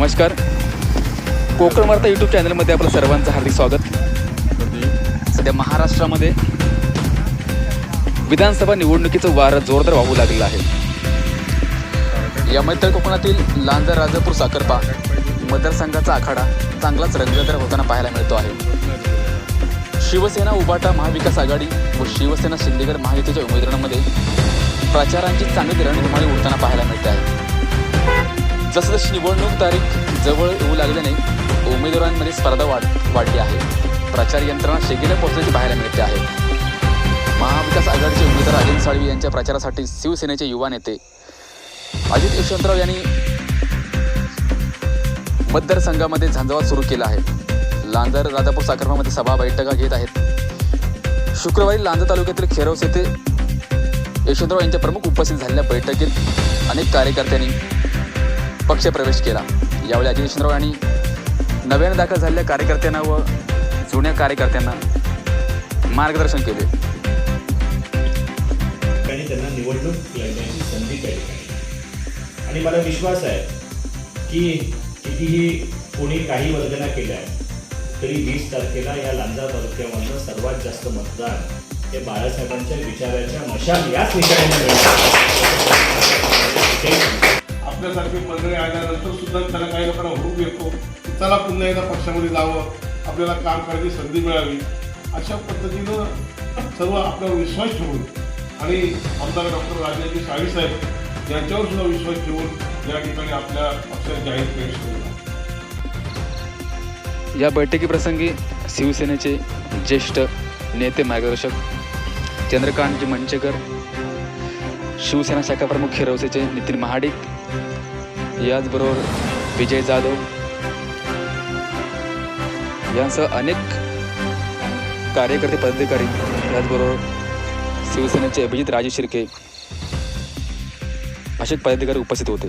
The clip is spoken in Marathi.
नमस्कार. कोकण वार्ता यूट्यूब चॅनलमध्ये आपलं सर्वांचं हार्दिक स्वागत. सध्या महाराष्ट्रामध्ये विधानसभा निवडणुकीचं वारं जोरदार वाहू लागलेलं आहे. यामध्ये तर कोकणातील लांजा राजापूर साखरपा मतदारसंघाचा आखाडा चांगलाच रंगतदार होताना पाहायला मिळतो आहे. शिवसेना उबाटा महाविकास आघाडी व शिवसेना शिंदेगड महायुतीच्या उमेदवारांमध्ये प्रचारांची चांगली रणधुमाळी उडताना पाहायला मिळते आहे. जसजशी निवडणूक तारीख जवळ येऊ लागल्याने उमेदवारांमध्ये स्पर्धा वाढ वाढली आहे. प्रचार यंत्रणा शेगेला पोहोचण्याची पाहायला मिळते आहे. महाविकास आघाडीचे उमेदवार अजित साळवी यांच्या प्रचारासाठी शिवसेनेचे युवा नेते अजित यशवंतराव यांनी मतदारसंघामध्ये झंझावात सुरू केला आहे. लांजर राजापूर साखरपामध्ये सभा बैठका घेत आहेत. शुक्रवारी लांजा तालुक्यातील खेरवस येथे यशवंतराव यांच्या प्रमुख उपस्थित झालेल्या बैठकीत अनेक कार्यकर्त्यांनी पक्षप्रवेश केला. यावेळी अजय यशवंतराव यांनी नव्याने दाखल झालेल्या कार्यकर्त्यांना व जुन्या कार्यकर्त्यांना मार्गदर्शन केले. त्यांना निवडणूक लढण्याची संधी त्या आणि मला विश्वास आहे की कितीही कोणी काही वर्गना केल्या तरी वीस तारखेला या लांजा तालुक्यामधनं सर्वात जास्त मतदान हे बाळासाहेबांच्या विचाराच्या मशाल याच ठिकाणी आपल्यासारखे मंडळी आल्यानंतर सुद्धा त्याला काही लोकांना हुरूप येतो. चला पुन्हा एकदा पक्षामध्ये जावं. आपल्याला काम करायची संधी मिळावी. अशा पद्धतीनं सर्व आपल्यावर विश्वास ठेवून आणि आमदार डॉक्टर राजाजी साळी साहेब यांच्यावर सुद्धा विश्वास ठेवून या ठिकाणी आपल्या पक्षाने जाहीर प्रवेश केला. या बैठकीप्रसंगी शिवसेनेचे ज्येष्ठ नेते मार्गदर्शक चंद्रकांतजी मंचेकर शिवसेना शाखा प्रमुख खिरवसेचे नितीन महाडिक याचबरोबर विजय जाधव यांसह अनेक कार्यकर्ते पदाधिकारी याचबरोबर शिवसेनेचे अभिजित राजे शिर्के असे पदाधिकारी उपस्थित होते.